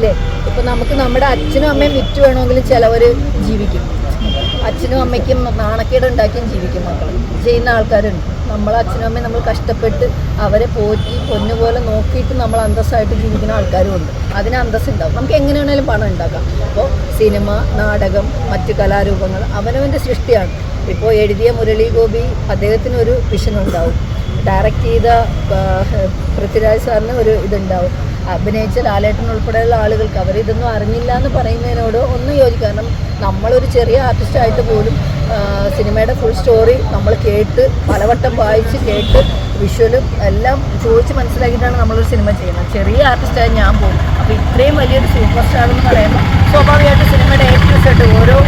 പറഞ്ഞില്ലേ ഇപ്പൊ നമുക്ക് നമ്മുടെ അച്ഛനും അമ്മയും വിറ്റ് വേണമെങ്കിൽ ചിലവർ ജീവിക്കും. അച്ഛനും അമ്മയ്ക്കും നാണക്കേട് ഉണ്ടാക്കിയും ജീവിക്കും മക്കൾ ചെയ്യുന്ന ആൾക്കാരുണ്ട്. നമ്മളെ അച്ഛനും അമ്മയും നമ്മൾ കഷ്ടപ്പെട്ട് അവരെ പോറ്റി പൊന്നുപോലെ നോക്കിയിട്ട് നമ്മൾ അന്തസ്സായിട്ട് ജീവിക്കുന്ന ആൾക്കാരും ഉണ്ട്. അതിന് അന്തസ് ഉണ്ടാവും നമുക്ക് എങ്ങനെ വേണേലും പണം ഉണ്ടാക്കാം. അപ്പോൾ സിനിമ നാടകം മറ്റ് കലാരൂപങ്ങൾ അവനവന്റെ സൃഷ്ടിയാണ്. ഇപ്പോൾ എഴുതിയ മുരളി ഗോപി അദ്ദേഹത്തിന് ഒരു വിഷൻ ഉണ്ടാവും. ഡയറക്റ്റ് ചെയ്ത പൃഥ്വിരാജ് സാറിന് ഒരു ഇതുണ്ടാവും. അഭിനയിച്ച ലാലേട്ടൻ ഉൾപ്പെടെയുള്ള ആളുകൾക്ക് അവരിതൊന്നും അറിഞ്ഞില്ല എന്ന് പറയുന്നതിനോട് ഒന്നും യോജിക്കും. കാരണം നമ്മളൊരു ചെറിയ ആർട്ടിസ്റ്റായിട്ട് പോലും സിനിമയുടെ ഫുൾ സ്റ്റോറി നമ്മൾ കേട്ട് പലവട്ടം വായിച്ച് കേട്ട് വിഷ്വലും എല്ലാം ചോദിച്ച് മനസ്സിലാക്കിയിട്ടാണ് നമ്മളൊരു സിനിമ ചെയ്യുന്നത്. ചെറിയ ആർട്ടിസ്റ്റായി ഞാൻ പോകും. അപ്പോൾ ഇത്രയും വലിയൊരു സൂപ്പർ സ്റ്റാർ എന്ന് പറയുമ്പോൾ സ്വാഭാവികമായിട്ട് സിനിമയുടെ ഏറ്റവും ഓരോ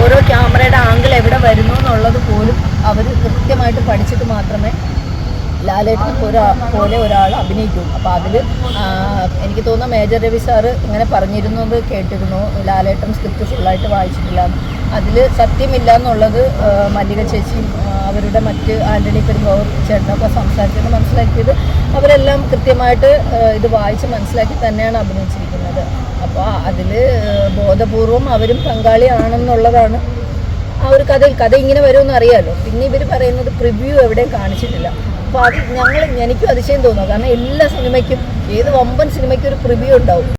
ഓരോ ക്യാമറയുടെ ആംഗിൾ എവിടെ വരുന്നു എന്നുള്ളത് പോലും അവർ കൃത്യമായിട്ട് പഠിച്ചിട്ട് മാത്രമേ ലാലേട്ടനെ ഒരാ പോലെ ഒരാൾ അഭിനയിക്കും. അപ്പോൾ അതിൽ എനിക്ക് തോന്നുന്നു മേജർ രവി സാറ് ഇങ്ങനെ പറഞ്ഞിരുന്നത് കേട്ടിരുന്നു. ലാലേട്ടൻ സ്ക്രിപ്റ്റ് ഫുള്ളായിട്ട് വായിച്ചിട്ടില്ല അതിൽ സത്യമില്ല എന്നുള്ളത് മല്ലിക ചേച്ചി അവരുടെ മറ്റ് ആന്റണി പെരുമ്പാവൂർ ചേട്ടനൊക്കെ സംസാരിച്ചത് മനസ്സിലാക്കിയത് അവരെല്ലാം കൃത്യമായിട്ട് ഇത് വായിച്ച് മനസ്സിലാക്കി തന്നെയാണ് അഭിനയിച്ചിരിക്കുന്നത്. അപ്പോൾ അതിൽ ബോധപൂർവം അവരും പങ്കാളിയാണെന്നുള്ളതാണ് ആ ഒരു കഥയിൽ. കഥ ഇങ്ങനെ വരുമെന്ന് അറിയാമല്ലോ പിന്നെ ഇവർ പറയുന്നത് പ്രിവ്യൂ എവിടെയും കാണിച്ചിട്ടില്ല. അപ്പോൾ അത് ഞങ്ങൾ എനിക്കും അതിശയം തോന്നുന്നു. കാരണം എല്ലാ സിനിമയ്ക്കും ഏത് വമ്പൻ സിനിമയ്ക്കും ഒരു പ്രിവ്യൂ ഉണ്ടാവും.